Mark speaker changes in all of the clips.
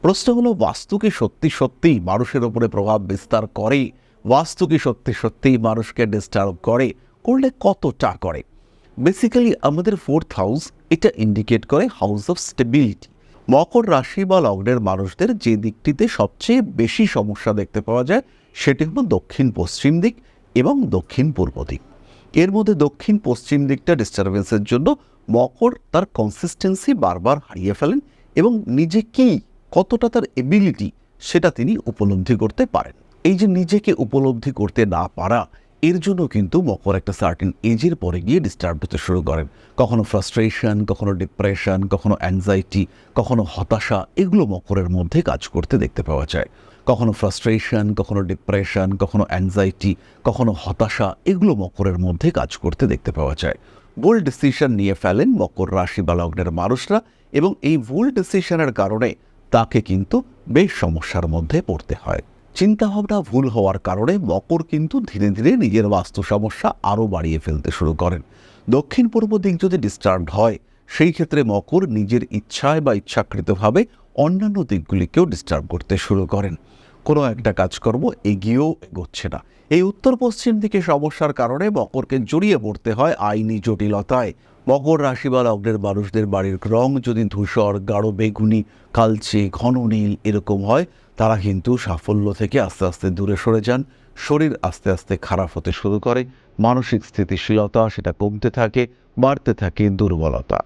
Speaker 1: প্রশ্ন হলো, বাস্তু কি সত্যি সত্যিই মানুষের উপরে প্রভাব বিস্তার করে? বাস্তু কি সত্যি সত্যিই মানুষকে ডিস্টার্ব করে? করলে কতটা করে? বেসিক্যালি আমাদের ফোর্থ হাউস এটা ইন্ডিকেট করে হাউস অফ স্টেবিলিটি মকর রাশি বা লগ্নের মানুষদের যে দিকটিতে সবচেয়ে বেশি সমস্যা দেখতে পাওয়া যায়, সেটি হলো দক্ষিণ পশ্চিম দিক এবং দক্ষিণ পূর্ব দিক। এর মধ্যে দক্ষিণ পশ্চিম দিকটা ডিস্টারবেন্সের জন্য মকর তার কনসিস্টেন্সি বারবার হারিয়ে ফেলেন এবং নিজে কি কতটা তার এবিলিটি সেটা তিনি উপলব্ধি করতে পারেন। এই যে নিজেকে উপলব্ধি করতে না পারা, এর জন্য কিন্তু মকর একটা সার্টেন এজের পরে গিয়ে ডিস্টার্ব হতে শুরু করেন। কখনো ফ্রাস্ট্রেশন কখনো ডিপ্রেশন কখনো অ্যাংজাইটি কখনো হতাশা, এগুলো মকরের মধ্যে কাজ করতে দেখতে পাওয়া যায়। কখনো ফ্রাস্ট্রেশন কখনো ডিপ্রেশন কখনো অ্যাংজাইটি কখনো হতাশা, এগুলো মকরের মধ্যে কাজ করতে দেখতে পাওয়া যায়। ভুল ডিসিশন নিয়ে ফেলেন মকর রাশি বা লগ্নের মানুষরা এবং এই ভুল ডিসিশনের কারণে তাকে কিন্তু বেশ সমস্যার মধ্যে পড়তে হয়। চিন্তাভাবনা ভুল হওয়ার কারণে মকর কিন্তু ধীরে ধীরে নিজের বাস্তু সমস্যা আরও বাড়িয়ে ফেলতে শুরু করেন। দক্ষিণ পূর্ব দিক যদি ডিস্টার্ব হয়, সেই ক্ষেত্রে মকর নিজের ইচ্ছায় বা ইচ্ছাকৃতভাবে অন্যান্য দিকগুলিকেও ডিস্টার্ব করতে শুরু করেন। কোনো একটা কাজকর্ম এগিয়েও এগোচ্ছে না। এই উত্তর পশ্চিম দিকে সমস্যার কারণে মকরকে জড়িয়ে পড়তে হয় আইনি জটিলতায়। মকর রাশি বা লগ্নের মানুষদের বাড়ির রং যদি ধূসর, গাঢ় বেগুনি, কালচে, ঘন নীল এরকম হয়, তারা কিন্তু সাফল্য থেকে আস্তে আস্তে দূরে সরে যান। শরীর আস্তে আস্তে খারাপ হতে শুরু করে। মানসিক স্থিতিশীলতা সেটা কমতে থাকে, বাড়তে থাকে দুর্বলতা।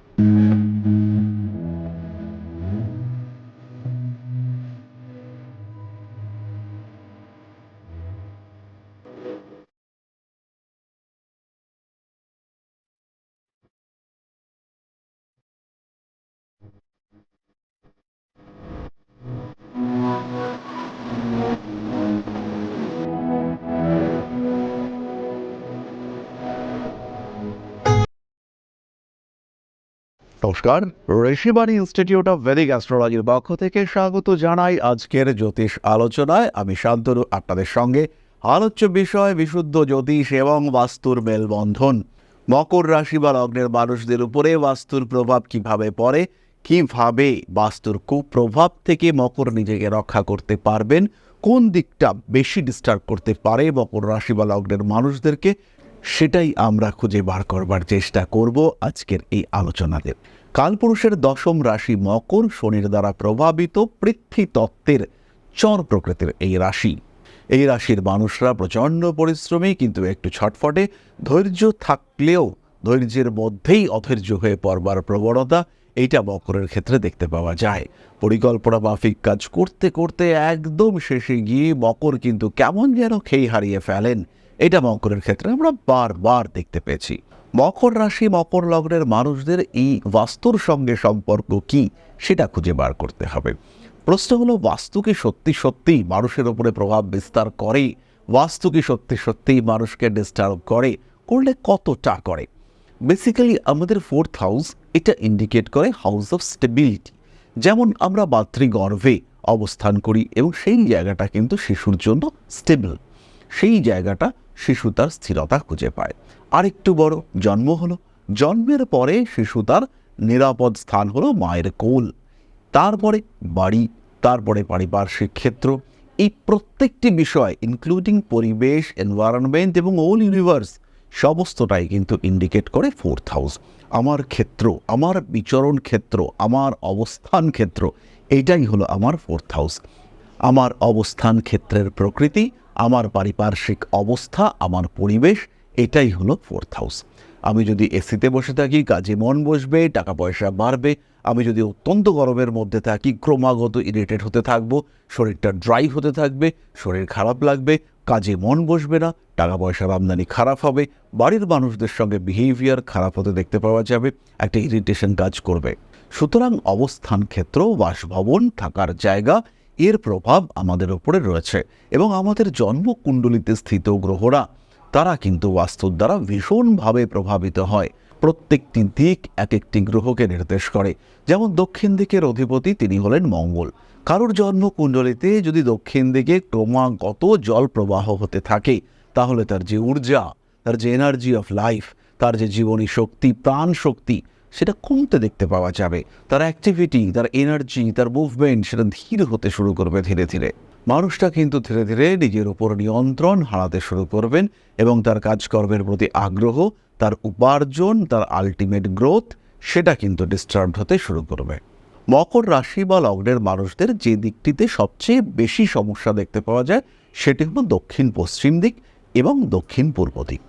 Speaker 1: নমস্কার। ঋষিবাণী ইনস্টিটিউট অফ ভেদিক অ্যাস্ট্রোলজির পক্ষ থেকে স্বাগত জানাই আজকের জ্যোতিষ আলোচনায়। আমি শান্তনু, আপনাদের সঙ্গে আলোচ্য বিষয়, বিশুদ্ধ জ্যোতিষ এবং বাস্তুর মেলবন্ধন। মকর রাশি বা লগ্নের মানুষদের উপরে বাস্তুর প্রভাব কীভাবে পড়ে, কীভাবে বাস্তুর কুপ্রভাব থেকে মকর নিজেকে রক্ষা করতে পারবেন, কোন দিকটা বেশি ডিস্টার্ব করতে পারে মকর রাশি বা লগ্নের মানুষদেরকে, সেটাই আমরা খুঁজে বার করবার চেষ্টা করব আজকের এই আলোচনাতে। কালপুরুষের দশম রাশি মকর শনির দ্বারা প্রভাবিত পৃথ্বী তত্ত্বের চর প্রকৃতির এই রাশি। এই রাশির মানুষরা প্রচণ্ড পরিশ্রমী, কিন্তু একটু ছটফটে, ধৈর্য থাকলেও ধৈর্যের মধ্যেই অধৈর্য হয়ে পড়বার প্রবণতা এইটা মকরের ক্ষেত্রে দেখতে পাওয়া যায়। পরিকল্পনা মাফিক কাজ করতে করতে একদম শেষে গিয়ে মকর কিন্তু কেমন যেন খেই হারিয়ে ফেলেন, এটা মকরের ক্ষেত্রে আমরা বারবার দেখতে পেয়েছি। মকর রাশি, মকর লগ্নের মানুষদের এই বাস্তুর সঙ্গে সম্পর্ক কি সেটা খুঁজে বার করতে হবে। প্রশ্ন হলো, বাস্তু কি সত্যি সত্যিই মানুষের উপরে প্রভাব বিস্তার করে? বাস্তু কি সত্যি সত্যিই মানুষকে ডিস্টার্ব করে? করলে কতটা করে? বেসিক্যালি আমাদের ফোর্থ হাউস এটা ইন্ডিকেট করে হাউস অফ স্টেবিলিটি যেমন আমরা মাতৃগর্ভে অবস্থান করি এবং সেই জায়গাটা কিন্তু শিশুর জন্য স্টেবল সেই জায়গাটা শিশু তার স্থিরতা খুঁজে পায়। আরেকটু বড়। জন্ম হলো। জন্মের পরে শিশু তার নিরাপদ স্থান হলো মায়ের কোল। তারপরে বাড়ি, তারপরে পারিপার্শ্বিক ক্ষেত্র। এই প্রত্যেকটি বিষয় ইনক্লুডিং পরিবেশ এনভায়রনমেন্ট এবং ওল ইউনিভার্স সমস্তটাই কিন্তু ইন্ডিকেট করে ফোর্থ হাউস আমার ক্ষেত্র, আমার বিচরণ ক্ষেত্র, আমার অবস্থান ক্ষেত্র, এটাই হলো আমার ফোর্থ হাউস আমার অবস্থান ক্ষেত্রের প্রকৃতি, আমার পারিপার্শ্বিক অবস্থা, আমার পরিবেশ এটাই হলো ফোর্থ হাউস আমি যদি এসিতে বসে থাকি, কাজে মন বসবে টাকা পয়সা বাড়বে, আমি যদি অত্যন্ত গরমের মধ্যে থাকি, ক্রমাগত ইরিটেট হতে থাকব, শরীরটা ড্রাই হতে থাকবে, শরীর খারাপ লাগবে, কাজে মন বসবে না টাকা পয়সার আমদানি খারাপ হবে, বাড়ির মানুষদের সঙ্গে বিহেভিয়ার খারাপ হতে দেখতে পাওয়া যাবে, একটা ইরিটেশন কাজ করবে। সুতরাং অবস্থান ক্ষেত্র, বাসভবন, থাকার জায়গা, এর প্রভাব আমাদের ওপরে রয়েছে এবং আমাদের জন্মকুণ্ডলিতে স্থিত গ্রহরা। তারা কিন্তু বাস্তুর দ্বারা ভীষণভাবে প্রভাবিত হয়। প্রত্যেকটি দিক এক একটি গ্রহকে নির্দেশ করে। যেমন দক্ষিণ দিকের অধিপতি তিনি হলেন মঙ্গল। কারোর জন্মকুণ্ডলিতে যদি দক্ষিণ দিকে ক্রমাগত জল প্রবাহ হতে থাকে, তাহলে তার যে ঊর্জা, তার যে এনার্জি অফ লাইফ তার যে জীবনী শক্তি, প্রাণ শক্তি, সেটা কমতে দেখতে পাওয়া যাবে। তার অ্যাক্টিভিটি তার এনার্জি তার মুভমেন্ট সেটা ধীর হতে শুরু করবে ধীরে ধীরে। মানুষটা কিন্তু ধীরে ধীরে নিজের উপর নিয়ন্ত্রণ হারাতে শুরু করবেন এবং তার কাজকর্মের প্রতি আগ্রহ, তার উপার্জন, তার আলটিমেট গ্রোথ সেটা কিন্তু ডিস্টার্ব হতে শুরু করবে। মকর রাশি বা লগ্নের মানুষদের যে দিকটিতে সবচেয়ে বেশি সমস্যা দেখতে পাওয়া যায়, সেটি হলো দক্ষিণ পশ্চিম দিক এবং দক্ষিণ পূর্ব দিক।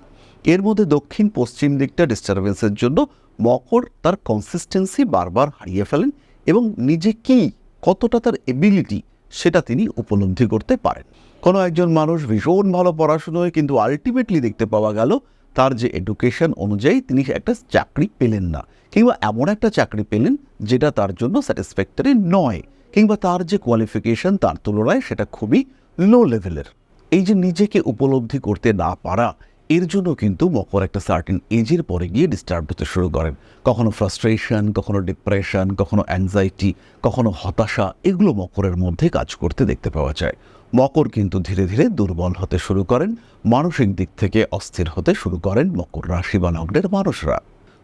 Speaker 1: এর মধ্যে দক্ষিণ পশ্চিম দিকটা ডিস্টারবেন্সের জন্য মকর তার কনসিস্টেন্সি বারবার হারিয়ে ফেলেন এবং নিজে কি কতটা তার এবিলিটি সেটা তিনি উপলব্ধি করতে পারেন। কোনো একজন মানুষ ভীষণ ভালো পড়াশুনোয় কিন্তু আলটিমেটলি দেখতে পাওয়া গেল, তার যে এডুকেশন অনুযায়ী তিনি একটা চাকরি পেলেন না, কিংবা এমন একটা চাকরি পেলেন যেটা তার জন্য স্যাটিসফ্যাক্টরি নয়, কিংবা তার যে কোয়ালিফিকেশন তার তুলনায় সেটা খুবই লো লেভেলের এই যে নিজেকে উপলব্ধি করতে না পারা এর জন্য কিন্তু মকর একটা সার্টেন এজের পরে গিয়ে ডিস্টার্ব হতে শুরু করেন কখনো ফ্রাস্ট্রেশন কখনো ডিপ্রেশন কখনো অ্যাংজাইটি কখনো হতাশা, এগুলো মকরের মধ্যে কাজ করতে দেখতে পাওয়া যায়। মকর কিন্তু ধীরে ধীরে দুর্বল হতে শুরু করেন, মানসিক দিক থেকে অস্থির হতে শুরু করেন মকর রাশি বা লগ্নের মানুষরা।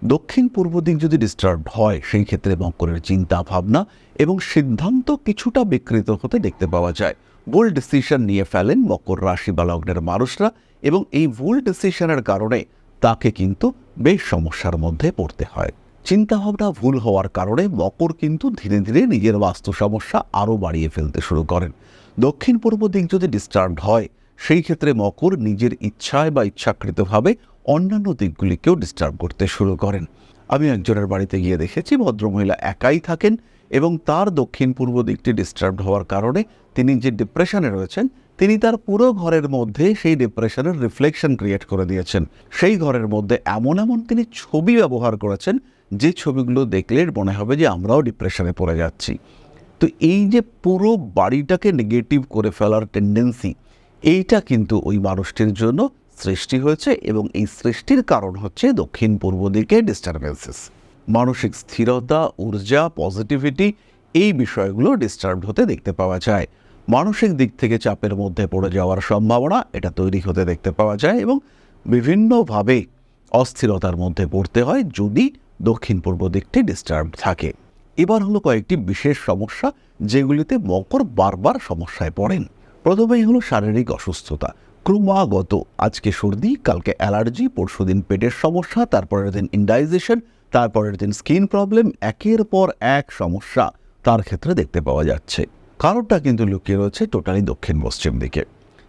Speaker 1: দক্ষিণ পূর্ব দিক যদি ডিস্টার্ব হয়, সেই ক্ষেত্রে মকরের চিন্তা ভাবনা এবং সিদ্ধান্ত কিছুটা বিকৃত হতে দেখতে পাওয়া যায়। ভুল ডিসিশন নিয়ে ফেলেন মকর রাশি বা লগ্নের মানুষরা এবং এই ভুল ডিসিশনের কারণে তাকে কিন্তু বেশ সমস্যার মধ্যে পড়তে হয়। চিন্তাভাবনা ভুল হওয়ার কারণে মকর কিন্তু ধীরে ধীরে নিজের বাস্তু সমস্যা আরও বাড়িয়ে ফেলতে শুরু করেন। দক্ষিণ পূর্ব দিক যদি ডিস্টার্ব হয়, সেই ক্ষেত্রে মকর নিজের ইচ্ছায় বা ইচ্ছাকৃতভাবে অন্যান্য দিকগুলিকেও ডিস্টার্ব করতে শুরু করেন। আমি একজনের বাড়িতে গিয়ে দেখেছি, ভদ্রমহিলা একাই থাকেন এবং তার দক্ষিণ পূর্ব দিকটি ডিস্টার্ব হওয়ার কারণে তিনি যে ডিপ্রেশনে রয়েছেন, তিনি তার পুরো ঘরের মধ্যে সেই ডিপ্রেশনের রিফ্লেকশন ক্রিয়েট করে দিয়েছেন। সেই ঘরের মধ্যে এমন এমন তিনি ছবি ব্যবহার করেছেন, যে ছবিগুলো দেখলে মনে হবে যে আমরাও ডিপ্রেশনে পড়ে যাচ্ছি। তো এই যে পুরো বাড়িটাকে নেগেটিভ করে ফেলার টেন্ডেন্সি এইটা কিন্তু ওই মানুষটির জন্য সৃষ্টি হয়েছে এবং এই সৃষ্টির কারণ হচ্ছে দক্ষিণ পূর্ব দিকে ডিস্টারবেন্সেস মানসিক স্থিরতা, ঊর্জা পজিটিভিটি এই বিষয়গুলো ডিস্টার্ব হতে দেখতে পাওয়া যায়। মানসিক দিক থেকে চাপের মধ্যে পড়ে যাওয়ার সম্ভাবনা এটা তৈরি হতে দেখতে পাওয়া যায় এবং বিভিন্নভাবে অস্থিরতার মধ্যে পড়তে হয় যদি দক্ষিণ পূর্ব দিকটি ডিস্টার্ব থাকে। এবার হলো কয়েকটি বিশেষ সমস্যা যেগুলিতে মকর বারবার সমস্যায় পড়েন। প্রথমেই হলো শারীরিক অসুস্থতা। ক্রমাগত আজকে সর্দি, কালকে অ্যালার্জি, পরশুদিন পেটের সমস্যা, তারপরের দিন ইন্ডাইজেশন তারপরের দিন স্কিন প্রবলেম একের পর এক সমস্যা। তার ক্ষেত্রে দেখতে পাওয়া যাচ্ছে। কারণটা কিন্তু লুকিয়ে রয়েছে টোটালি দক্ষিণ পশ্চিম দিকে।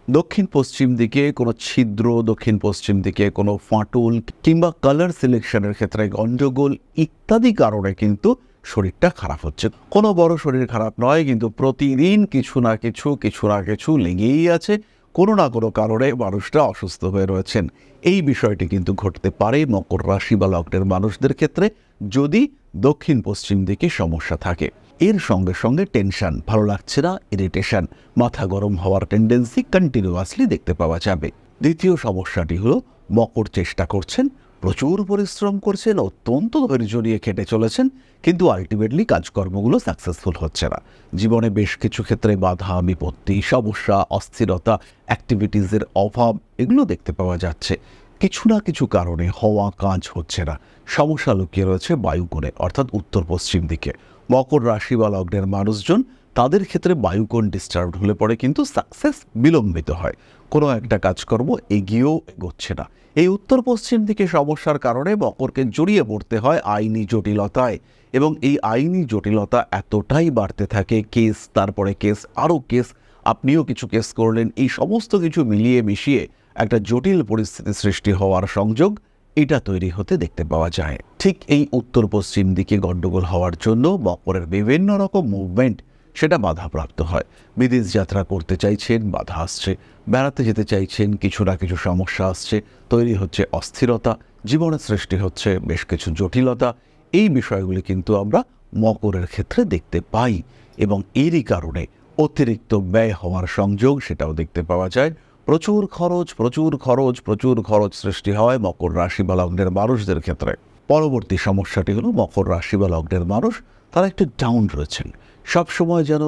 Speaker 1: দক্ষিণ পশ্চিম দিকে কোনো ছিদ্র, দক্ষিণ পশ্চিম দিকে কোনো ফাটল কিংবা কালার সিলেকশনের ক্ষেত্রে গণ্ডগোল ইত্যাদি কারণে কিন্তু শরীরটা খারাপ হচ্ছে। কোনো বড় শরীর খারাপ নয়, কিন্তু প্রতিদিন কিছু না কিছু কিছু না কিছু লেগেই আছে। কোনো না কোনো কারণে মানুষটা অসুস্থ হয়ে রয়েছেন। এই বিষয়টি কিন্তু ঘটতে পারে মকর রাশি বা লগ্নের মানুষদের ক্ষেত্রে যদি দক্ষিণ পশ্চিম দিকে সমস্যা থাকে। এর সঙ্গে সঙ্গে টেনশন, ভালো লাগছে না, ইরিটেশন, মাথা গরম হওয়ার টেন্ডেন্সি কন্টিনিউয়াসলি দেখতে পাওয়া যাবে। দ্বিতীয় সমস্যাটি হলো মকর চেষ্টা করছেন প্রচুর পরিশ্রম করছেন, অত্যন্ত ধৈর্য নিয়ে খেটে চলেছেন, কিন্তু আলটিমেটলি কাজকর্মগুলো সাকসেসফুল হচ্ছে না। জীবনে বেশ কিছু ক্ষেত্রে বাধা, বিপত্তি, সমস্যা, অস্থিরতা অ্যাক্টিভিটিসের অভাব, এগুলো দেখতে পাওয়া যাচ্ছে। কিছু না কিছু কারণে হওয়া কাজ হচ্ছে না। সমস্যা লুকিয়ে রয়েছে বায়ুকোণে, অর্থাৎ উত্তর পশ্চিম দিকে। মকর রাশি বা লগ্নের মানুষজন, তাদের ক্ষেত্রে বায়ুকোণ ডিস্টার্ব হলে পরে কিন্তু সাকসেস বিলম্বিত হয়। কোনো একটা কাজকর্ম এগিয়েও এগোচ্ছে না। এই উত্তর পশ্চিম দিকে সমস্যার কারণে মকরকে জড়িয়ে পড়তে হয় আইনি জটিলতায় এবং এই আইনি জটিলতা এতটাই বাড়তে থাকে কেস, তারপরে কেস, আরও কেস। আপনিও কিছু কেস করলেন, এই সমস্ত কিছু মিলিয়ে মিশিয়ে একটা জটিল পরিস্থিতি সৃষ্টি হওয়ার সংযোগ এটা তৈরি হতে দেখতে পাওয়া যায়। ঠিক এই উত্তর পশ্চিম দিকে গণ্ডগোল হওয়ার জন্য মকরের বিভিন্ন রকম মুভমেন্ট সেটা বাধাপ্রাপ্ত হয়। বিদেশ যাত্রা করতে চাইছেন, বাধা আসছে। বেড়াতে যেতে চাইছেন, কিছু না কিছু সমস্যা আসছে। তৈরি হচ্ছে অস্থিরতা, জীবনের সৃষ্টি হচ্ছে বেশ কিছু জটিলতা। এই বিষয়গুলি কিন্তু আমরা মকরের ক্ষেত্রে দেখতে পাই এবং এরই কারণে অতিরিক্ত ব্যয় হওয়ার সংযোগ সেটাও দেখতে পাওয়া যায়। প্রচুর খরচ প্রচুর খরচ প্রচুর খরচ সৃষ্টি হয় মকর রাশি বা লগ্নের মানুষদের ক্ষেত্রে। পরবর্তী সমস্যাটি হলো মকর রাশি বা লগ্নের মানুষ, তারা একটু ডাউন রয়েছেন। সবসময় যেন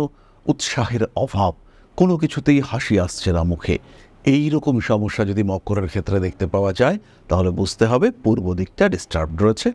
Speaker 1: উৎসাহের অভাব, কোনো কিছুতেই হাসি আসছে না মুখে। এই রকম সমস্যা যদি মকরের ক্ষেত্রে দেখতে পাওয়া যায়, তাহলে বুঝতে হবে পূর্ব দিকটা ডিস্টার্ব রয়েছে।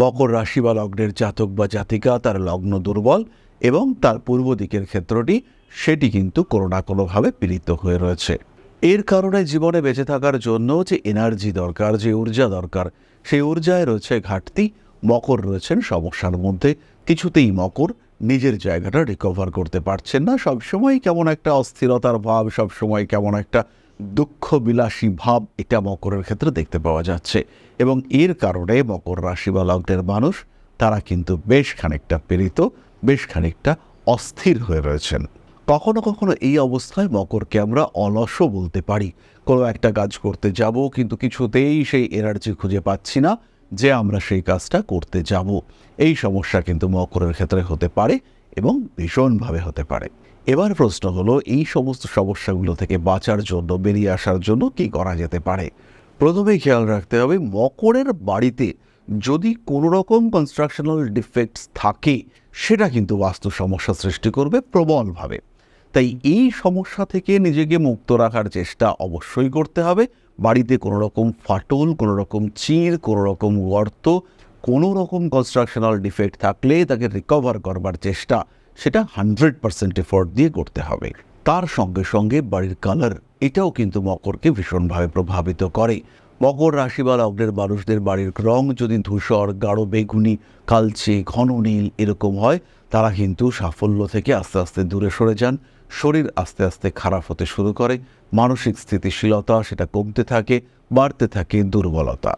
Speaker 1: মকর রাশি বা লগ্নের জাতক বা জাতিকা, তার লগ্ন দুর্বল এবং তার পূর্ব দিকের ক্ষেত্রটি, সেটি কিন্তু কোনো না কোনোভাবে পীড়িত হয়ে রয়েছে। এর কারণে জীবনে বেঁচে থাকার জন্য যে এনার্জি দরকার, যে ঊর্জা দরকার, সেই ঊর্জায় রয়েছে ঘাটতি। মকর রয়েছেন সমস্যার মধ্যে। কিছুতেই মকর নিজের জায়গাটা রিকভার করতে পারছেন না। সবসময় কেমন একটা অস্থিরতার ভাব, সবসময় কেমন একটা দুঃখ বিলাসী ভাব এটা মকরের ক্ষেত্রে দেখতে পাওয়া যাচ্ছে। এবং এর কারণে মকর রাশি বা লগ্নের মানুষ, তারা কিন্তু বেশ খানিকটা পীড়িত, বেশ খানিকটা অস্থির হয়ে রয়েছেন। কখনো কখনো এই অবস্থায় মকরকে আমরা অলসও বলতে পারি। কোনো একটা কাজ করতে যাব, কিন্তু কিছুতেই সেই এনার্জি খুঁজে পাচ্ছি না। যে আমরা সেই কাজটা করতে যাব। এই সমস্যা কিন্তু মকরের ক্ষেত্রে হতে পারে এবং ভীষণভাবে হতে পারে। এবার প্রশ্ন হলো, এই সমস্ত সমস্যাগুলো থেকে বাঁচার জন্য, বেরিয়ে আসার জন্য কি করা যেতে পারে? প্রথমেই খেয়াল রাখতে হবে, মকরের বাড়িতে যদি কোনো রকম কনস্ট্রাকশনাল ডিফেক্টস থাকে, সেটা কিন্তু বাস্তু সমস্যা সৃষ্টি করবে প্রবলভাবে। তাই এই সমস্যা থেকে নিজেকে মুক্ত রাখার চেষ্টা অবশ্যই করতে হবে। বাড়িতে কোনো রকম ফাটল কোনো রকম চির কোনো রকম গর্ত কোনো রকম কনস্ট্রাকশনাল ডিফেক্ট থাকলে তাকে রিকভার করবার চেষ্টা, সেটা হান্ড্রেড পার্সেন্ট এফোর্ট দিয়ে করতে হবে। তার সঙ্গে সঙ্গে বাড়ির কালার এটাও কিন্তু মকরকে ভীষণভাবে প্রভাবিত করে। মকর রাশি বা লগ্নের মানুষদের বাড়ির রং যদি ধূসর, গাঢ় বেগুনি, কালচে, ঘন নীল এরকম হয়, তারা কিন্তু সাফল্য থেকে আস্তে আস্তে দূরে সরে যান। শরীর আস্তে আস্তে খারাপ হতে শুরু করে, মানসিক স্থিতিশীলতা সেটা কমতে থাকে, বাড়তে থাকে দুর্বলতা।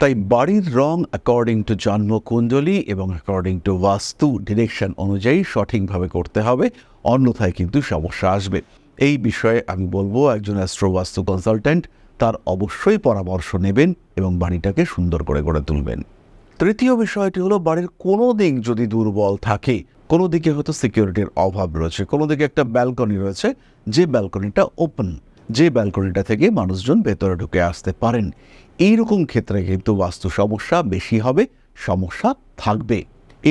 Speaker 1: তাই বাড়ির রং অ্যাকর্ডিং টু জন্মকুণ্ডলী এবং অ্যাকর্ডিং টু বাস্তু ডিরেকশন অনুযায়ী সঠিকভাবে করতে হবে, অন্যথায় কিন্তু সমস্যা আসবে। এই বিষয়ে আমি বলব একজন অ্যাস্ট্রো বাস্তু কনসালট্যান্ট তার অবশ্যই পরামর্শ নেবেন এবং বাড়িটাকে সুন্দর করে গড়ে তুলবেন। তৃতীয় বিষয়টি হলো, বাড়ির কোনো দিক যদি দুর্বল থাকে, কোনো দিকে হয়তো সিকিউরিটির অভাব রয়েছে, কোনো দিকে একটা ব্যালকনি রয়েছে, যে ব্যালকনিটা ওপেন যে ব্যালকনিটা থেকে মানুষজন ভেতরে ঢুকে আসতে পারেন। এইরকম ক্ষেত্রে কিন্তু বাস্তু সমস্যা বেশি হবে, সমস্যা থাকবে।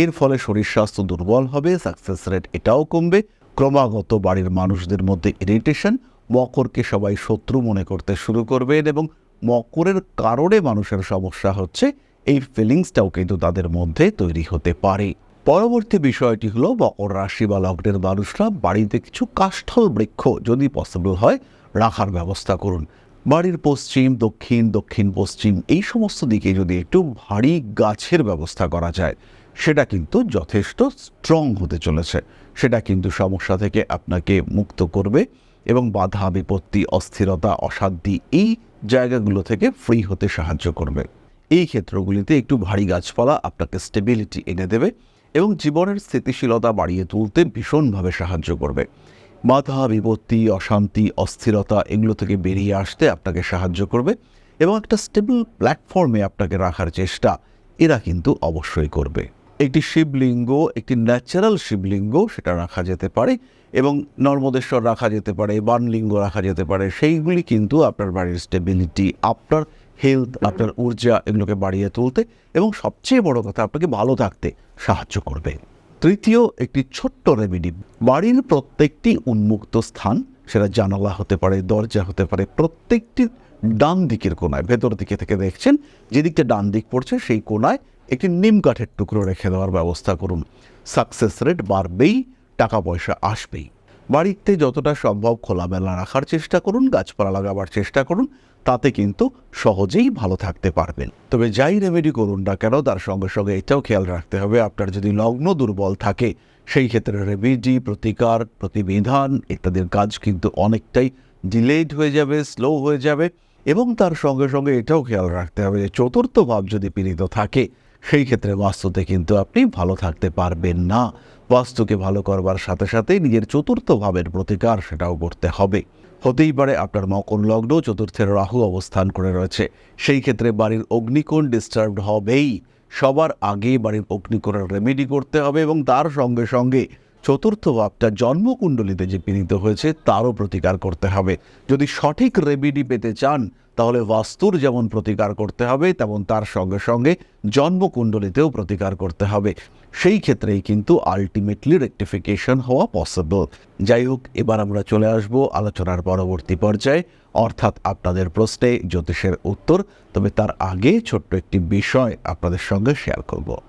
Speaker 1: এর ফলে শরীর স্বাস্থ্য দুর্বল হবে সাকসেস রেট এটাও কমবে। ক্রমাগত বাড়ির মানুষদের মধ্যে ইরিটেশন মকরকে সবাই শত্রু মনে করতে শুরু করবেন এবং মকরের কারণে মানুষের সমস্যা হচ্ছে এই ফিলিংসটাও কিন্তু তাদের মধ্যে তৈরি হতে পারে। পরবর্তী বিষয়টি হলো মকর রাশি বা লগ্নের মানুষরা বাড়িতে কিছু কাষ্ঠল বৃক্ষ যদি পসিবল হয়, রাখার ব্যবস্থা করুন। বাড়ির পশ্চিম, দক্ষিণ দক্ষিণ পশ্চিম এই সমস্ত দিকে যদি একটু ভারী গাছের ব্যবস্থা করা যায়, সেটা কিন্তু যথেষ্ট স্ট্রং হতে চলেছে। সেটা কিন্তু সমস্যা থেকে আপনাকে মুক্ত করবে এবং বাধা, বিপত্তি, অস্থিরতা, অশান্তি এই জায়গাগুলো থেকে ফ্রি হতে সাহায্য করবে। এই ক্ষেত্রগুলিতে একটু ভারী গাছপালা আপনাকে স্টেবিলিটি এনে দেবে এবং জীবনের স্থিতিশীলতা বাড়িয়ে তুলতে ভীষণভাবে সাহায্য করবে। বাধা, বিপত্তি, অশান্তি, অস্থিরতা এগুলো থেকে বেরিয়ে আসতে আপনাকে সাহায্য করবে এবং একটা স্টেবল প্ল্যাটফর্মে আপনাকে রাখার চেষ্টা এরা কিন্তু অবশ্যই করবে। একটি শিবলিঙ্গ, একটি ন্যাচারাল শিবলিঙ্গ সেটা রাখা যেতে পারে এবং নর্মদেশ্বর রাখা যেতে পারে, বানলিঙ্গ রাখা যেতে পারে, সেইগুলি কিন্তু আপনার বাড়ির স্টেবিলিটি আপনার হেলথ আপনার ঊর্জা এগুলোকে বাড়িয়ে তুলতে এবং সবচেয়ে বড় কথা আপনাকে ভালো থাকতে সাহায্য করবে। তৃতীয়, একটি ছোট্ট রেমেডি বাড়ির প্রত্যেকটি উন্মুক্ত স্থান, সেটা জানালা হতে পারে, দরজা হতে পারে, প্রত্যেকটি ডান দিকের কোনায়, ভেতর দিকে থেকে দেখছেন, যেদিকটা ডান দিক পড়ছে সেই কোনায় একটি নিম কাঠের টুকরো রেখে দেওয়ার ব্যবস্থা করুন। সাকসেস রেট বাড়বেই, টাকা পয়সা আসবেই। বাড়িতে যতটা সম্ভব খোলামেলা রাখার চেষ্টা করুন, গাছপালা লাগাবার চেষ্টা করুন তাতে কিন্তু সহজেই ভালো থাকতে পারবেন। তবে যাই রেমেডি করুন না কেন, তার সঙ্গে সঙ্গে এটাও খেয়াল রাখতে হবে, আপনার যদি লগ্ন দুর্বল থাকে, সেই ক্ষেত্রে রেমেডি প্রতিকার, প্রতিবিধান ইত্যাদির কাজ কিন্তু অনেকটাই ডিলেড হয়ে যাবে স্লো হয়ে যাবে এবং তার সঙ্গে সঙ্গে এটাও খেয়াল রাখতে হবে যে চতুর্থ ভাব যদি পীড়িত থাকে, সেই ক্ষেত্রে বাস্তুতে কিন্তু আপনি ভালো থাকতে পারবেন না। বাস্তুকে ভালো করবার সাথে সাথে নিজের চতুর্থ ভাবের প্রতিকার সেটাও করতে হবে। হতেই পারে আপনার মকর লগ্ন চতুর্থের রাহু অবস্থান করে রয়েছে। সেই ক্ষেত্রে বাড়ির অগ্নিকোণ ডিস্টার্বড হবেই। সবার আগে বাড়ির অগ্নিকোণের রেমেডি করতে হবে এবং তার সঙ্গে সঙ্গে চতুর্থ ভাবটা জন্মকুণ্ডলিতে যে পীড়িত হয়েছে, তারও প্রতিকার করতে হবে। যদি সঠিক রেমেডি পেতে চান, তাহলে বাস্তুর যেমন প্রতিকার করতে হবে, তেমন তার সঙ্গে সঙ্গে জন্মকুণ্ডলিতেও প্রতিকার করতে হবে। সেই ক্ষেত্রেই কিন্তু আলটিমেটলি রেকটিফিকেশন হওয়া পসিবল যাই হোক, এবার আমরা চলে আসব আলোচনার পরবর্তী পর্যায়ে। অর্থাৎ আপনাদের প্রশ্নে জ্যোতিষের উত্তর, তবে তার আগে ছোট্ট একটি বিষয় আপনাদের সঙ্গে শেয়ার করব।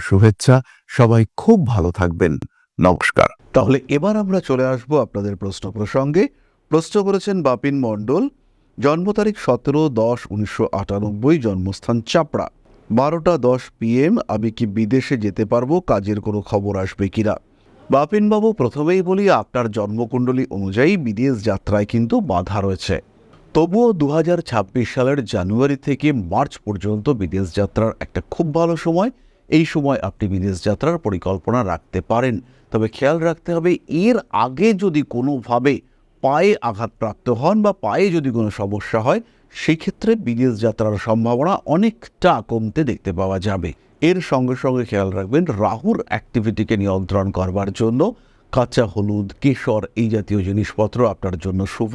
Speaker 2: শুভেচ্ছা। সবাই খুব ভালো থাকবেন। নমস্কার।
Speaker 1: তাহলে এবার আমরা চলে আসব আপনাদের প্রশ্ন প্রসঙ্গে। প্রশ্ন করেছেন বাপিন মণ্ডল, জন্ম তারিখ সতেরো দশ উনিশশো আটানব্বই, জন্মস্থান চাপড়া। বারোটা দশ পিএম আমি কি বিদেশে যেতে পারব? কাজের কোনো খবর আসবে কিনা? বাপিনবাবু, প্রথমেই বলি আপনার জন্মকুণ্ডলী অনুযায়ী বিদেশ যাত্রায় কিন্তু বাধা রয়েছে। তবুও দু হাজার ছাব্বিশ সালের জানুয়ারি থেকে মার্চ পর্যন্ত বিদেশ যাত্রার একটা খুব ভালো সময়। এই সময় আপনি বিদেশ যাত্রার পরিকল্পনা রাখতে পারেন। তবে খেয়াল রাখতে হবে, এর আগে যদি কোনোভাবে পায়ে আঘাতপ্রাপ্ত হন বা পায়ে যদি কোনো সমস্যা হয়, সেক্ষেত্রে বিদেশ যাত্রার সম্ভাবনা অনেকটা কমতে দেখতে পাওয়া যাবে। এর সঙ্গে সঙ্গে খেয়াল রাখবেন, রাহুর অ্যাক্টিভিটিকে নিয়ন্ত্রণ করবার জন্য কাঁচা, হলুদ, কেশর এই জাতীয় জিনিসপত্র আপনার জন্য শুভ।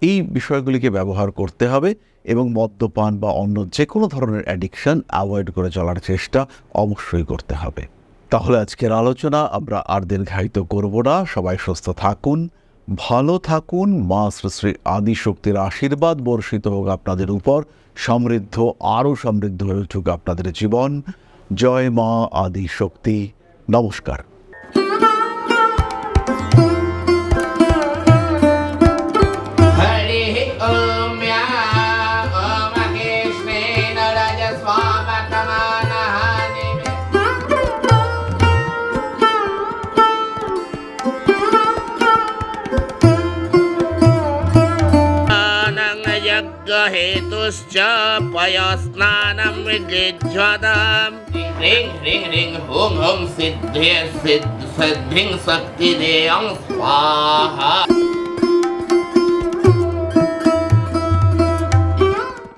Speaker 1: এই বিষয়গুলিকে ব্যবহার করতে হবে এবং মদ্যপান বা অন্য যে কোনো ধরনের অ্যাডিকশন অ্যাভয়েড করে চলার চেষ্টা অবশ্যই করতে হবে। তাহলে আজকের আলোচনা আমরা আর দীর্ঘায়িত করব না। সবাই সুস্থ থাকুন, ভালো থাকুন। মা শ্রী আদিশক্তির আশীর্বাদ বর্ষিত হোক আপনাদের উপর। সমৃদ্ধ, আরও সমৃদ্ধ হয়ে উঠুক আপনাদের জীবন। জয় মা আদিশক্তি। নমস্কার।
Speaker 3: यज्ञहेतुश्च पयस्नानं विजिज्वताम् ह्रीं ह्रीं ह्रीं हुं हुं सिद्धे सिद्ध सिद्धिं शक्तिदेयं स्वाहा